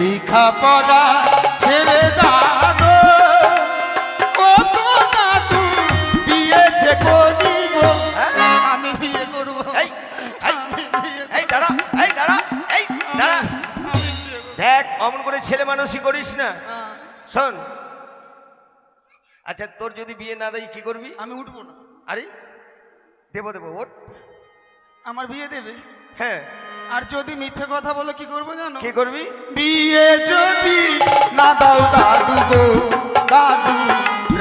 লিখা পড়া ছেড়ে দাদো ও তো দাদু বিয়ে যে করিব আমি বিয়ে করব। এই এই দাঁড়া এই দাঁড়া। এই দাঁড়া দেখ অমন করে ছেলে মানুষই করিস না। শোন। আচ্ছা তোর যদি বিয়ে না দেয় কি করবি? আমি উঠবো না। আরে দেবো দেবো ওট আমার বিয়ে দেবে? হ্যাঁ। আর যদি মিথ্যে কথা বলো কি করব জানো? কি করবি? বিয়ে যদি না দাও দাদু গো দাদু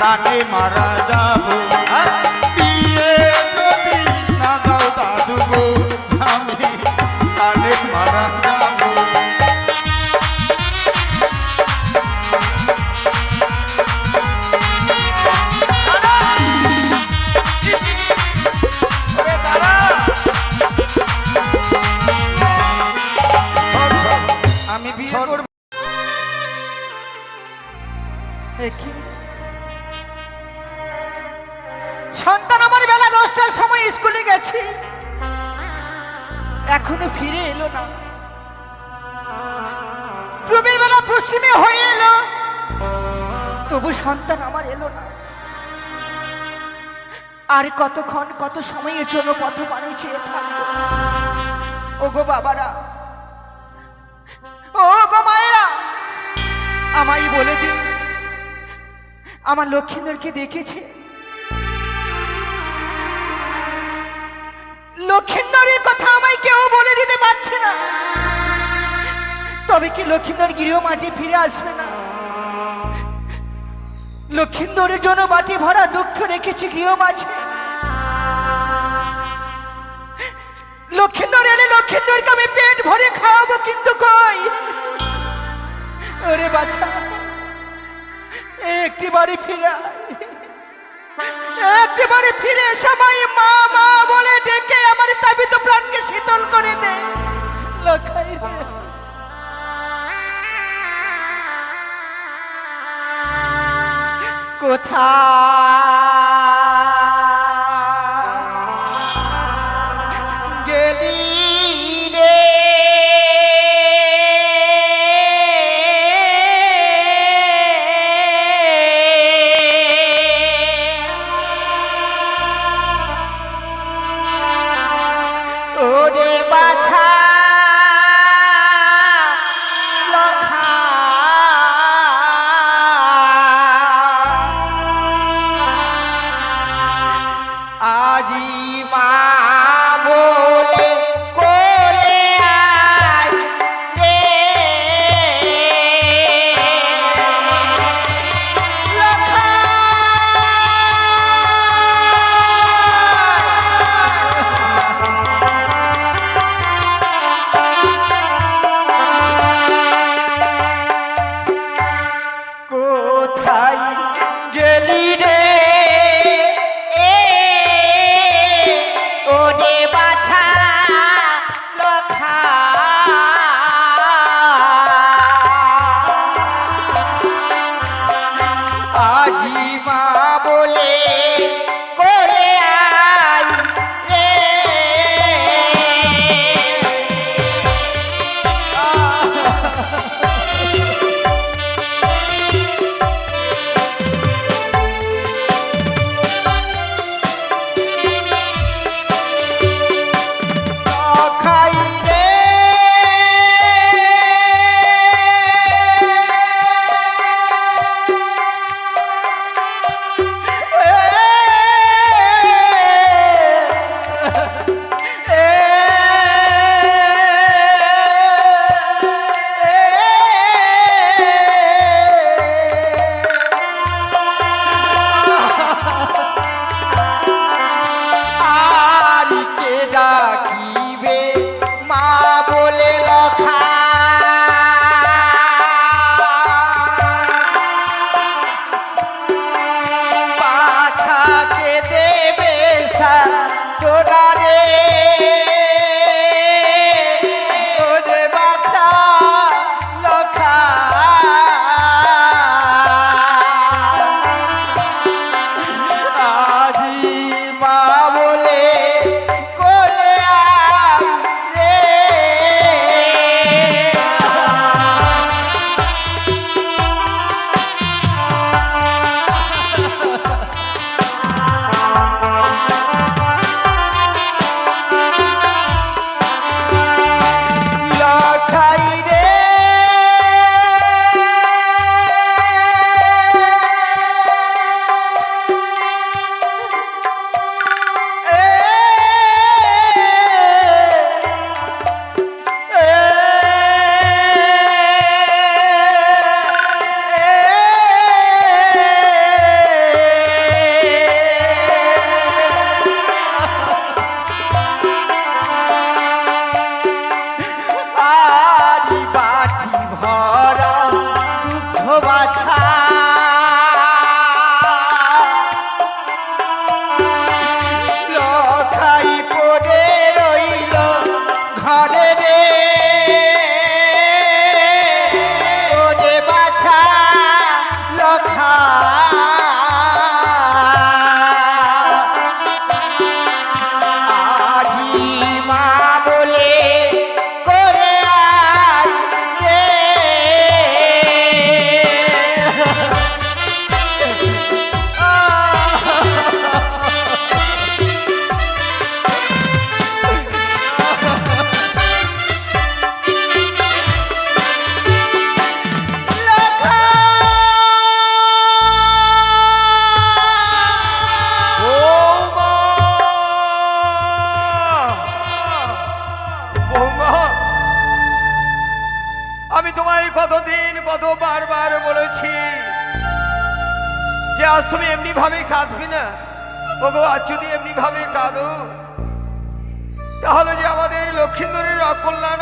রানে মারা যাব। কতক্ষণ, কত সময়ের জন্য পথ পানি চেয়ে থাকব? ও গো বাবারা ও গো মায়েরা, আমায় বলে দিন, আমার লক্ষ্মীন্দরকে দেখেছে। লক্ষ্মীন্দরের কথা আমায় কেউ বলে দিতে পারছে না। তবে কি লক্ষ্মীন্দর গৃহ মাঝে ফিরে আসবে না? লক্ষ্মীন্দরের জন্য বাটি ভরা দুঃখ রেখেছে গৃহ মাঝে। লক্ষিন্দর এলে লক্ষিন্দরকে আমি পেট ভরে খাওয়াবো, কিন্তু কই ওরে বাছা, একটি বাড়ি ফিরে আয়। একেবারে ফিরে এসে মা মা বলে ডেকে আমার তাবিত প্রাণকে শীতল করে দে রে। কোথায়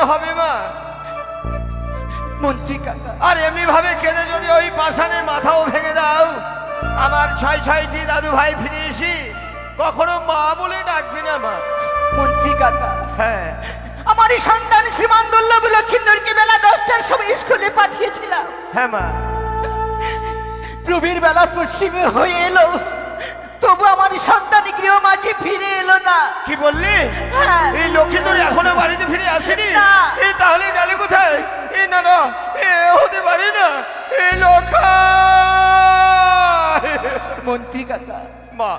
হবে মা? মন্ত্রী কাকা আর এমনি ভাবে কেঁদে যদি ওই পাষাণে মাথাও ভেঙে দাও আমার ছয় ছয়টি দাদু ভাই ফিরে এসি কখনো মা বলে ডাকবি না মা। মন্ত্রী কাকা হ্যাঁ। আমার এই সন্তান শ্রীমান দুর্লভ লক্ষিন্দরকে বেলা দশটার সময় স্কুলে পাঠিয়েছিলাম। হ্যাঁ মা। প্রবীর বেলা পশ্চিমে হয়ে এলো। তবু আমার সন্তান গৃহ মাঝে ফিরে এলো না। কি বললি? হ্যাঁ। এই লক্ষ্মীন্দর এখনও বাড়িতে ফিরে আসেনি। তাহলে গেলে কোথায়? এই না না এ হতে পারে না। লক্ষা মন্ত্রী কাকা মা।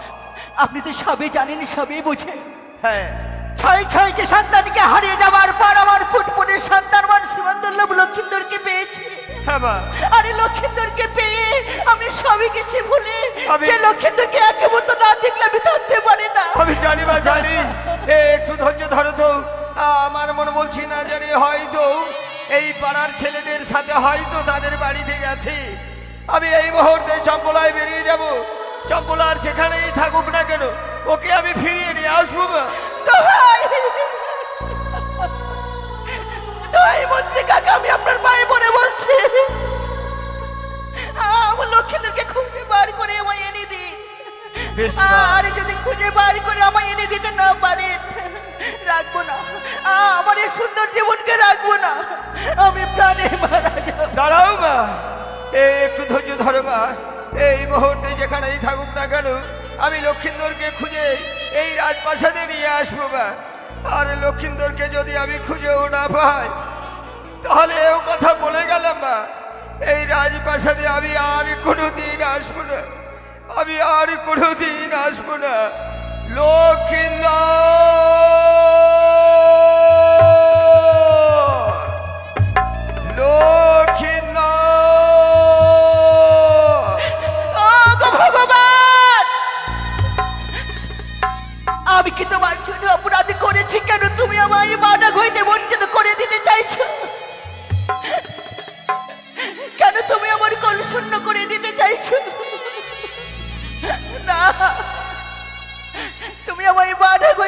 আপনি তো সবই জানেন সবই বুঝেন। হ্যাঁ। ছয় ছয়টি সন্তানকে হারিয়ে যাওয়ার পর আমার ফুটফুটের সন্তান মান সীমান্দুল্লভ লক্ষিন্দরকে পেয়েছি। হ্যাঁ আরে লক্ষিন্দরকে পেয়ে আমি কিছু ভুলে। যে লক্ষিন্দরকে একে মতো না দেখলে আমি থাকতে পারি না। আমি জানি বা জানি। এ একটু ধৈর্য ধরো তো। আমার মনে বলছি না জানি হয়তো এই পাড়ার ছেলেদের সাথে হয়তো তাদের বাড়িতে গেছে। আমি এই মুহূর্তে চম্পলায় বেরিয়ে যাব। চম্পলার যেখানেই থাকুক না কেন ওকে আমি ফিরিয়ে নিয়ে আসব মন্ত্রী কাকা আমি আপনার পায়ে পড়ে বলছি। আমার লক্ষিন্দরকে খুঁজে বার করে আমায় এনে দিন। আর যদি খুঁজে বার করে আমায় এনে দিতে না পারেন রাখব না। আমার এই সুন্দর জীবনকে রাখব না। আমি প্রাণে মারা যাব। দাঁড়াও মা। এই একটু ধৈর্য ধরো মা। এই মুহূর্তে যেখানেই থাকুক না কেন আমি লক্ষিন্দরকে খুঁজে এই রাজপ্রাসাদে নিয়ে আসব মা। আর লক্ষিন্দরকে যদি আমি খুঁজেও না পাই তাহলে এও কথা বলে গেলাম মা। এই রাজপ্রাসাদে আমি আর কোনো দিন আসব না। আমি আর কোনো দিন আসব না। ভগবান! আমি কি তোমার জন্য অপরাধী করেছি? কেন তুমি আমায় মানা হইতে বঞ্চিত করে দিতে চাইছো?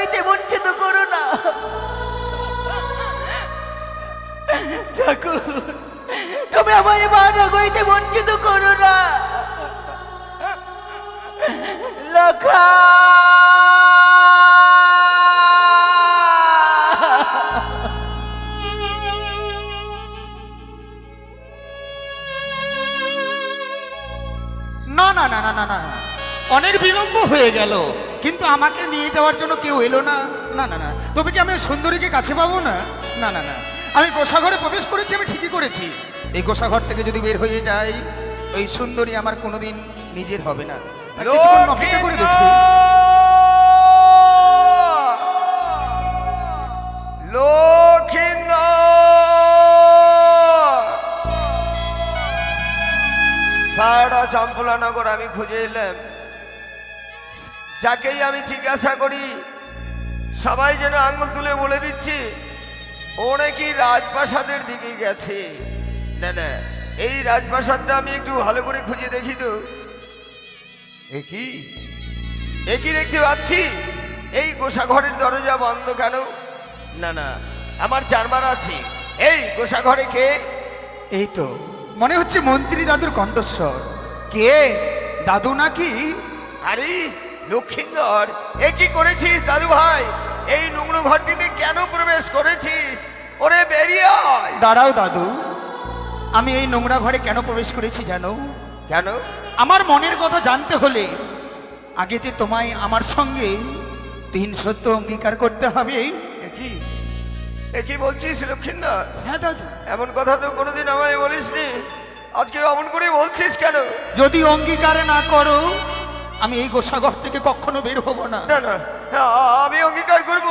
হইতে বঞ্চিত করো না। ঠাকুর, তুমি আমায় মানা হইতে বঞ্চিত করো না। লখা। না না না না না না অনেক বিলম্ব হয়ে গেল। কিন্তু আমাকে নিয়ে যাওয়ার জন্য কেউ এলো না। না না না। তবে কি আমি সুন্দরীকে কাছে পাবো না? না না না। আমি গোসাঘরে প্রবেশ করেছি আমি ঠিকই করেছি। এই গোসাঘর থেকে যদি বের হয়ে যাই ওই সুন্দরী আমার কোনোদিন নিজের হবে না। তা কিছুক্ষণ অপেক্ষা করে দেখি। সারা চম্পলানগর আমি খুঁজে এলাম। যাকেই আমি জিজ্ঞাসা করি সবাই যেন আঙুল তুলে বলে দিচ্ছি ও নাকি রাজপ্রাসাদের দিকে গেছে। না না এই রাজপ্রাসাদটা আমি একটু ভালো করে খুঁজে দেখি তো। একই একই দেখতে পাচ্ছি? এই গোসাঘরের দরজা বন্ধ কেন? না না আমার চারবার আছে। এই গোসাঘরে কে? এই তো মনে হচ্ছে মন্ত্রী দাদুর কণ্ঠস্বর। কে? দাদু নাকি? আরে লক্ষিন্দর এ কি করেছিস দাদু ভাই? এই নোংরো ঘরটিতে কেন প্রবেশ করেছিস? ওরে বেরিয়ে আয়। দাঁড়াও দাদু আমি এই নোংরা ঘরে কেন প্রবেশ করেছি জানো? কেন? আমার মনের কথা জানতে হলে আগে যে তোমায় আমার সঙ্গে তিন সত্য অঙ্গীকার করতে হবে। কি? কি বলছিস লক্ষিন্দর হ্যাঁ দাদু। এমন কথা তো কোনোদিন আমায় বলিসনি। আজকে অমন করে বলছিস কেন? যদি অঙ্গীকার না করো আমি এই গোসাগর থেকে কখনো বের হব না। না না আমি অঙ্গীকার করব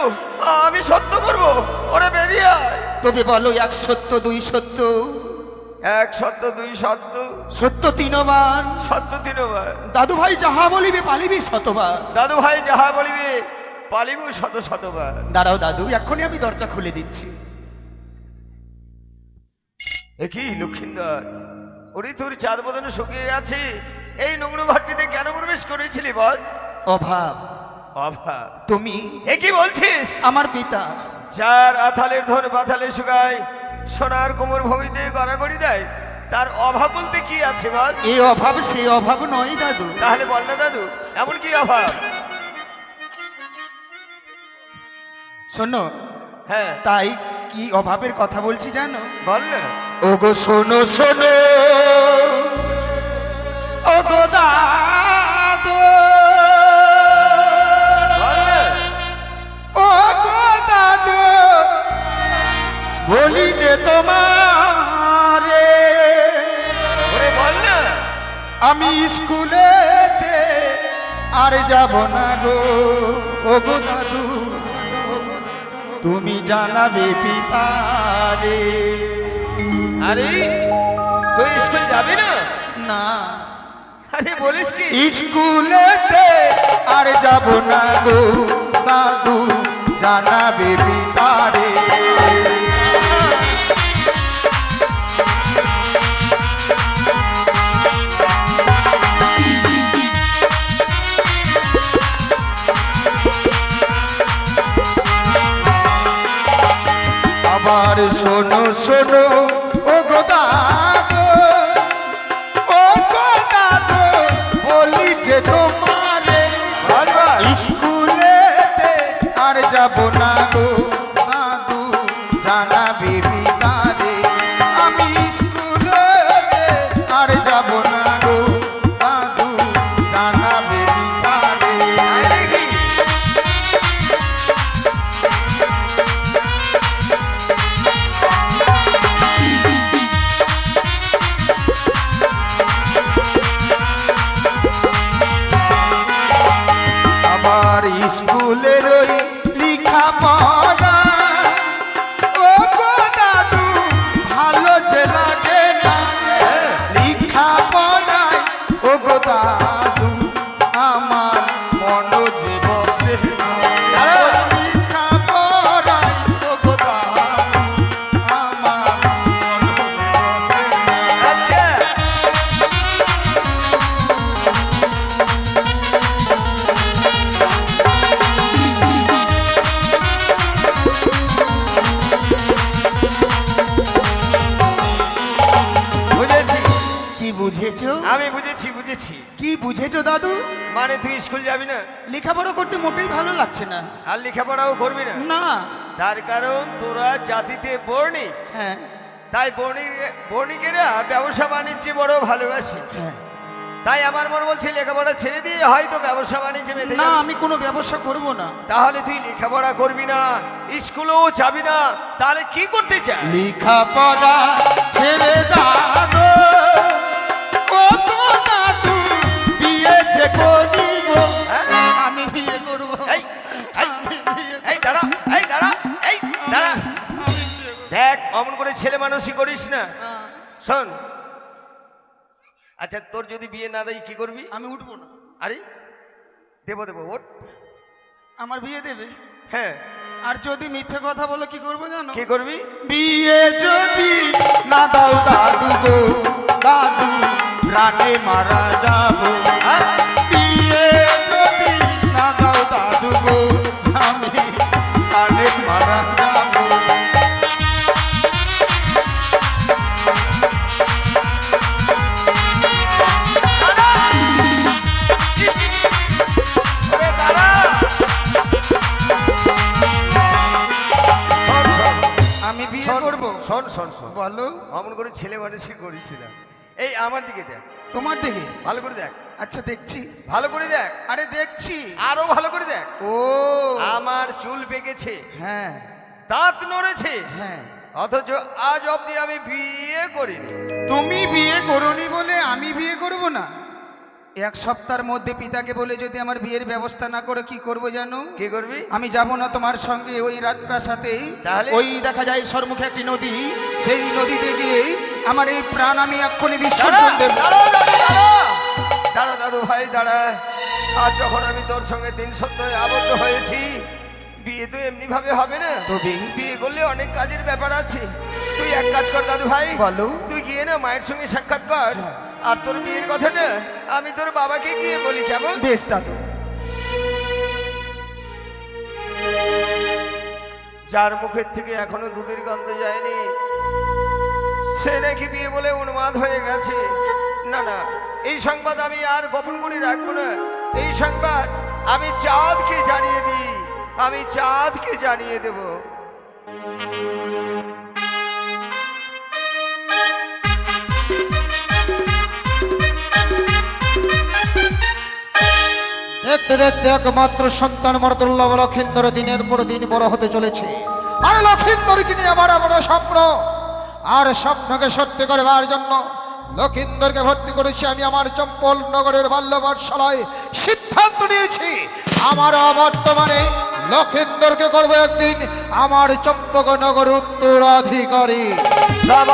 আমি সত্য করব। ওরে বেরিয়ে তবে বলো এক সত্য দুই সত্য? এক সত্য দুই সত্য। সত্য তিনবার। সত্য তিনবার। দাদু ভাই যাহা বলিবে পালিবি শতবার। দাদু ভাই যাহা বলিবে পালিব শত শতবার। দাঁড়াও দাদু এক্ষুনি আমি দরজা খুলে দিচ্ছি। এ কি লক্ষিন্দর ওরে তোর চার বদনে শুকিয়ে গেছে এই নোংরো ঘরটিতে কেন প্রবেশ করেছিলি বল? অভাব। অভাব। তুমি? এ কি বলছিস? আমার পিতা। যার আথালের ধর পাথালে শুকায় সোনার কোমর ভূমিতে গড়াগড়ি দেয় তার অভাব বলতে কি আছে বল? এই অভাব সেই অভাব নয় দাদু। তাহলে বল না দাদু এমন কি অভাব? শোনো হ্যাঁ। তাই কি অভাবের কথা বলছি জানো? বল না। ওগো শোনো শোনো। বল যে তোমারে। বল না। আমি স্কুলেতে আর যাব না গো। ওগো দাদু তুমি জানাবে পিতারে। আরে তুই স্কুল যাবি না? না। আরে বলিস কি? স্কুলেতে আর যাব না গো দাদু, জানাবে পিতারে আবার শোনো শোনো ও গো দাদু। লিখা মানে তুই স্কুল যাবি না? লেখাপড়া করতে মোটেই ভালো লাগছে না। আর লেখাপড়াও করবি না? না। তার কারণ তোরা জাতিতে বর্ণি হ্যাঁ। তাই বণিক বণিকেরা ব্যবসা বাণিজ্যে বড় ভালোবাসি। হ্যাঁ। তাই আমার মনে বলছে লেখাপড়া ছেড়ে দিয়ে হয়তো ব্যবসা বাণিজ্যে মেতে না আমি কোনো ব্যবসা করব না। তাহলে তুই লেখাপড়া করবি না স্কুলেও যাবি না তাহলে কি করতে চাই লেখাপড়া ছেড়ে দাদু করিব? আমি বিয়ে করব। এই, এই, আমি বিয়ে এই দাঁড়া এই দাঁড়া এই দাঁড়া। আমি বিয়ে করব। দেখ অমন করে ছেলে মানুষই করিস না। শোন। আচ্ছা তোর যদি বিয়ে না দেয় কি করবি? আমি উঠবো না। আরে দেবো দেবো ওট আমার বিয়ে দেবে। হ্যাঁ। আর যদি মিথ্যে কথা বলো কি করব জানো? কি করবি? বিয়ে যদি না দাও দাদু গো দাদু প্রাণে মারা যাব। শোন বলো। অমন করে ছেলে মানুষই করিস না এই আমার দিকে দেখ। তোমার দিকে? ভালো করে দেখ। আচ্ছা দেখছি। ভালো করে দেখ। আরে দেখছি। আরও ভালো করে দেখ। ও। আমার চুল পেকেছে হ্যাঁ। দাঁত নড়েছে। হ্যাঁ। অথচ আজ অবধি আমি বিয়ে করিনি। তুমি বিয়ে করনি বলে আমি বিয়ে করব না? এক সপ্তাহের মধ্যে পিতাকে বলে যদি আমার বিয়ের ব্যবস্থা না করে কি করব জানো? কি করবি? আমি যাব না তোমার সঙ্গে ওই রাজপ্রাসাতে তাহলে? ওই দেখা যায় সর্মুখে একটি নদী। সেই নদীতে গিয়ে আমার এই প্রাণ আমি এক্ষুনি দাঁড়া, বিসর্জন দেব। দাঁড়া, দাঁড়া, দাঁড়া। দাঁড়া দাদু ভাই দাঁড়া। আজ যখন আমি তোর সঙ্গে দিন সত্যই আবদ্ধ হয়েছি বিয়ে তো এমনি ভাবে হবে না। তবে? বিয়ে করলে অনেক কাজের ব্যাপার আছে। তুই এক কাজ কর দাদু ভাই। বলো। তুই গিয়ে না মায়ের সঙ্গে সাক্ষাৎ কর। আর তোর বিয়ের কথা না আমি তোর বাবাকে গিয়ে বলি কেমন? বেশ দাদু যার মুখের থেকে এখনও দুধের গন্ধ যায়নি সে নাকি বিয়ে বলে উন্মাদ হয়ে গেছে। না না এই সংবাদ আমি আর গোপন করে রাখব না। এই সংবাদ আমি চাঁদকে জানিয়ে দিই আমি চাঁদকে জানিয়ে দেব। দেখতে দেখতে একমাত্র সন্তান মরদুল্লাহ লক্ষিন্দর দিনের পর দিন বড় হতে চলেছে। আর লক্ষিন্দরকে নিয়ে আমার বড় স্বপ্ন? আর স্বপ্নকে সত্যি করবার জন্য লক্ষিন্দরকে ভর্তি করেছি আমি আমার চম্পল নগরের বাল্যপাঠশালায় সিদ্ধান্ত নিয়েছি। আমার বর্তমানে লক্ষিন্দরকে করব একদিন আমার চম্পকনগর উত্তরাধিকারী। সব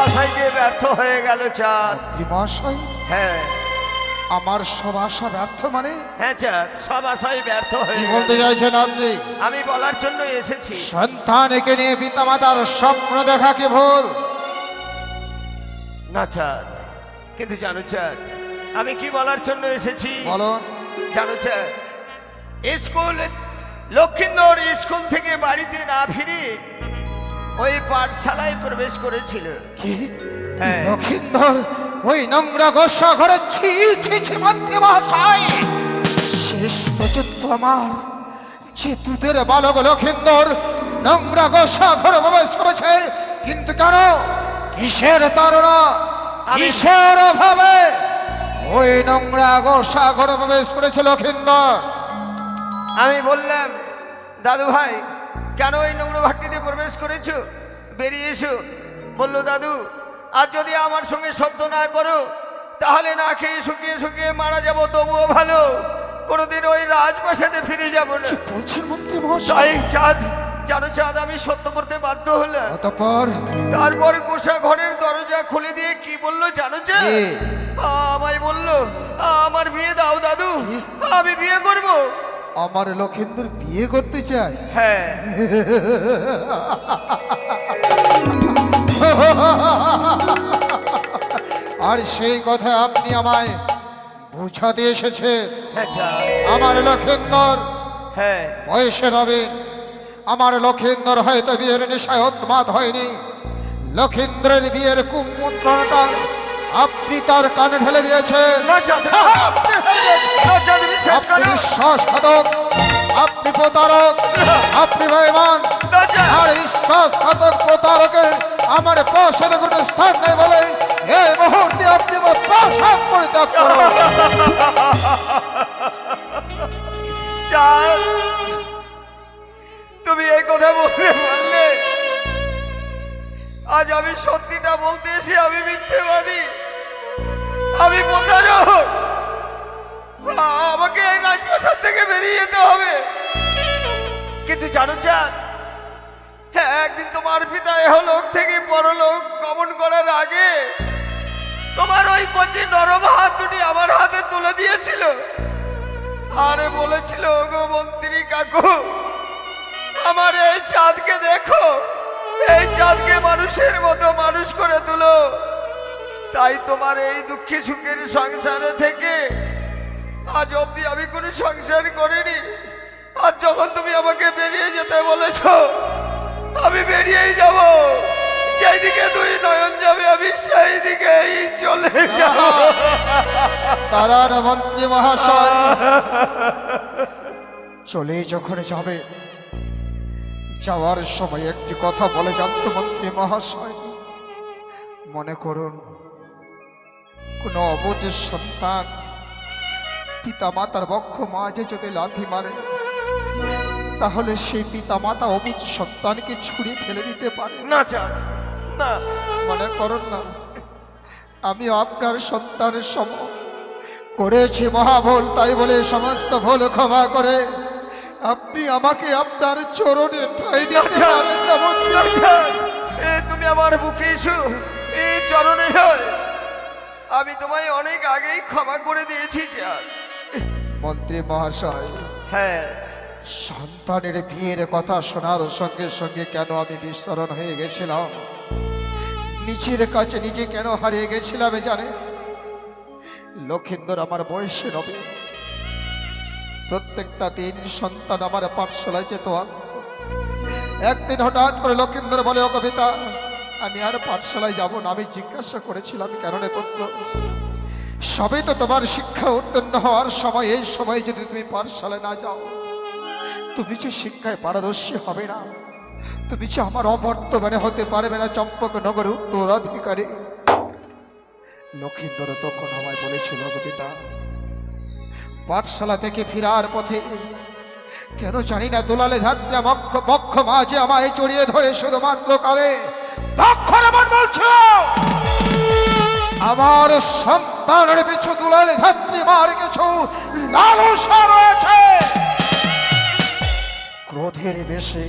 ব্যর্থ হয়ে গেল চাঁদ। হ্যাঁ। আমার সব আশা ব্যর্থ মানে? হ্যাঁ চাঁদ সব আশায় ব্যর্থ হয়ে কি বলতে চাইছেন আপনি? আমি বলার জন্য এসেছি। সন্তানকে নিয়ে পিতামাতার স্বপ্ন দেখা কি ভুল? না চাঁদ কিন্তু জানো চাঁদ আমি কি বলার জন্য এসেছি? বলুন। জানো স্যার স্কুল লক্ষ্মীন্দর স্কুল থেকে বাড়িতে না ফিরে ওই পাঠশালায় প্রবেশ করেছিল। কি? হ্যাঁ। লক্ষিন্দর ওই নোংরা গোসা ঘরে ছি ছি শেষ পর্যন্ত আমার যে দুধের বালক লক্ষিন্দর নোংরা গোসা ঘরে প্রবেশ করেছে। কিন্তু কেন? কিসের তারা কিসের অভাবে? ওই নোংরা গোসা ঘরে প্রবেশ করেছে লক্ষিন্দর। আমি বললাম দাদু ভাই কেন ওই নোংরা ভাট্টিতে প্রবেশ করেছ? বেরিয়ে এসো। বলল দাদু আর যদি আমার সঙ্গে সত্য না করো তাহলে না খেয়ে শুকিয়ে শুকিয়ে মারা যাব তবুও ভালো। কোনোদিন ওই রাজপ্রাসাদে ফিরে যাব না। কি বলছেন মন্ত্রী মহাশয়? চাঁদ জানো চাঁদ আমি সত্য করতে বাধ্য হলাম। অতঃপর তারপর? গোসা ঘরের দরজা খুলে দিয়ে কি বলল জানো যে আমায় বলল আমার বিয়ে দাও দাদু? আমি বিয়ে করব। আমার লক্ষিন্দর বিয়ে করতে চায়? হ্যাঁ। আর সেই কথা আপনি আমায় বুঝাতে এসেছেন। আচ্ছা আমার লক্ষিন্দর হ্যাঁ। বয়সে নবীন আমার লক্ষিন্দর হয়তো বিয়ের নেশায় উন্মাদ হয়নি। লক্ষিন্দ্রের বিয়ের কুমন্ত্রণাটা আপনি তার কানে ঢেলে দিয়েছেন। আপনি বিশ্বাসঘাতক। আপনি প্রতারক। আপনি বেঈমান। না চাঁদ আর বিশ্বাসঘাতক প্রতারকের আমার পাশে কোনো স্থান নেই বলে এই মুহূর্তে আপনি আমার পরিত্যাগ করুন। তুমি এই কথা বলতে পারলে আজ আমি সত্যিটা বলতে এসে আমি মিথ্যেবাদী। আমি প্রতারক। আমাকে এই রাজপ্রাসাদ থেকে বেরিয়ে যেতে হবে। কিন্তু জানো চাঁদ একদিন তোমার পিতা এহলোক থেকে পরলোক গমন করার আগে তোমার ওই কচি নরম হাত দুটি আমার হাতে তুলে দিয়েছিল। আরে বলেছিল গো মন্ত্রী কাকু, আমার এই চাঁদকে দেখো। এই চাঁদকে মানুষের মতো মানুষ করে তুলো। তাই তোমার এই দুঃখী সুখের সংসারে থেকে আজ অবধি আমি কোনো সংসার করিনি। আর যখন তুমি আমাকে বেরিয়ে যেতে বলেছ আমি বেরিয়েই যাব। যেদিকে দুই নয়ন যাবে, আমি সেই দিকেই চলে যাব। তারার মন্ত্রী মহাশয়। চলে যখন যাবে, যাওয়ার সময় একটি কথা বলে জানত মন্ত্রী মহাশয়। মনে করুন, কোন অবুজের সন্তান পিতা মাতার বক্ষ মাঝে যদি লাথি মারে তাহলে সেই পিতা মাতা অবুজ সন্তানকে ছুঁড়ে ফেলে দিতে পারে। না মনে করুন না আমি আপনার সন্তানের সম করেছি মহাভুল তাই বলে সমস্ত ভুল ক্ষমা করে আপনি আমাকে আপনার চরণে ঠাই দিতে পারেন না তুমি আমার বুকে এসো এই চরণে হয়। আমি তোমায় অনেক আগেই ক্ষমা করে দিয়েছি চাঁদ মন্ত্রী মহাশয় হ্যাঁ। সন্তানের বিয়ের কথা শোনার সঙ্গে সঙ্গে কেন আমি বিস্মরণ হয়ে গেছিলাম? নিজের কাছে নিজে কেন হারিয়ে গেছিলাম জানে? লক্ষিন্দর আমার বয়সে রবে প্রত্যেকটা দিন সন্তান আমার পাঠশালায় যেত আসত। একদিন হঠাৎ করে লক্ষিন্দর বলে, ও কবিতা, আমি আর পাঠশালায় যাব না। আমি জিজ্ঞাসা করেছিলাম কেন রে পুত্র? সবে তো তোমার শিক্ষা উত্তীর্ণ হওয়ার সময়, এই সময় যদি তুমি পাঠশালায় না যাও তুমি যে শিক্ষায় পারদর্শী হবে না। তুমি যে আমার অবর্তমানে হতে পারবে না চম্পকনগর উত্তরাধিকারী। লক্ষিন্দর তখন আমায় বলেছিল কবিতা পাঠশালা থেকে ফেরার পথে কেন জানি না দোলালে ধাত্রা বক্ষ বক্ষ মাঝে আমায় জড়িয়ে ধরে শুধুমাত্র কালে আমার বলছিল, আমার সন্তানের পিছু দুলালে ধাত্রী মার কিছু লালসা রয়েছে। ক্রোধের বেশে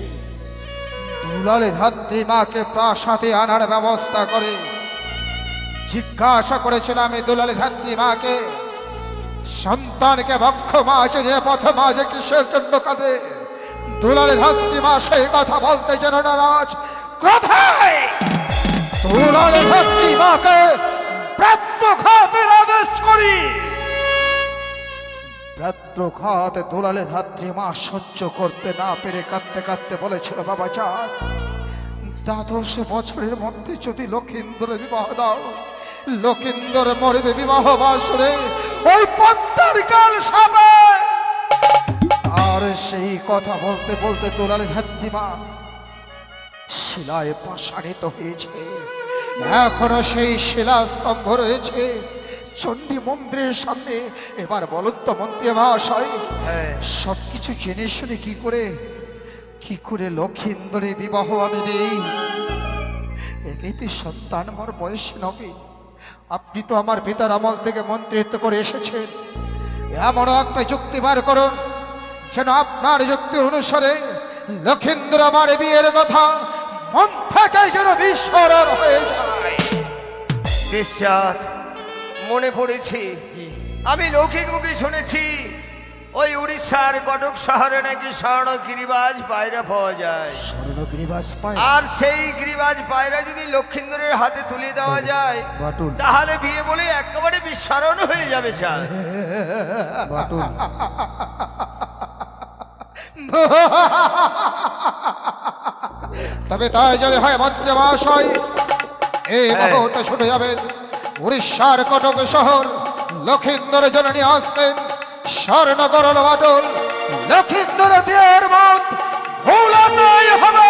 দুলালে ধাত্রী মাকে প্রাসাদে আনার ব্যবস্থা করে। জিজ্ঞাসা করেছিলাম আমি দুলালে ধাত্রী মাকে, সন্তানকে বক্ষ মাঝে নিয়ে পথ মাঝে কিসের জন্য কাঁদে? দুলালে ধাত্রী মা সেই কথা বলতে যেন নারাজ। ক্রোধে! দুলালে ধাত্রী মাকে প্রাত্যঘাতের আদেশ করি। প্রাত্যঘাত দুলালে ধাত্রী মা সহ্য করতে না পেরে কাঁদতে কাঁদতে বলেছিল, বাবা চাঁদ দ্বাদশ বছরের মধ্যে যদি লক্ষিন্দর বিবাহ দাও, লক্ষিন্দর মরবে বিবাহ বাসরে, ওই পদ্মার কাল সাবে আর সেই কথা বলতে বলতে তোলালে ধাত্রিমা শিলায় পাষাণিত হয়েছে। এখনও সেই শিলা স্তম্ভ রয়েছে। চণ্ডী মন্দিরের সামনে। এবার বলুন তো মন্ত্রী মহাশয় হ্যাঁ। সব কিছু জেনে শুনে কি করে? কি করে লক্ষিন্দরে বিবাহ আমি দেই? এমনিতে সন্তান আমার বয়স নবে। আপনি তো আমার পিতার আমল থেকে মন্ত্রিত্ব করে এসেছেন। এমন একটা যুক্তি বার করুন যেন আপনার যুক্তি অনুসারে লক্ষিন্দর আমার বিয়ের কথা মন থেকে যেন বিস্মরণ হয়ে যায়। বিশ্বাস মনে পড়েছে। আমি লৌকিক মুখে শুনেছি ওই উড়িষ্যার কটক শহরে নাকি স্বর্ণ গিরিবাজ পায়রা পাওয়া যায়। আর সেই গিরিবাজ পায়রা যদি লক্ষিন্দরের হাতে তুলে দেওয়া যায় তাহলে বিয়ে বলে একেবারে বিস্মরণ হয়ে যাবে স্যার। তবে তাই যদি হয় মহাশয় এই হ্যাঁ। মুহূর্তে ছুটে যাবেন। উড়িষ্যার কটক শহর লক্ষিন্দর জননী আসবেন স্বর্ণগরল বাটল লক্ষিন্দর বিয়ের মত হবে।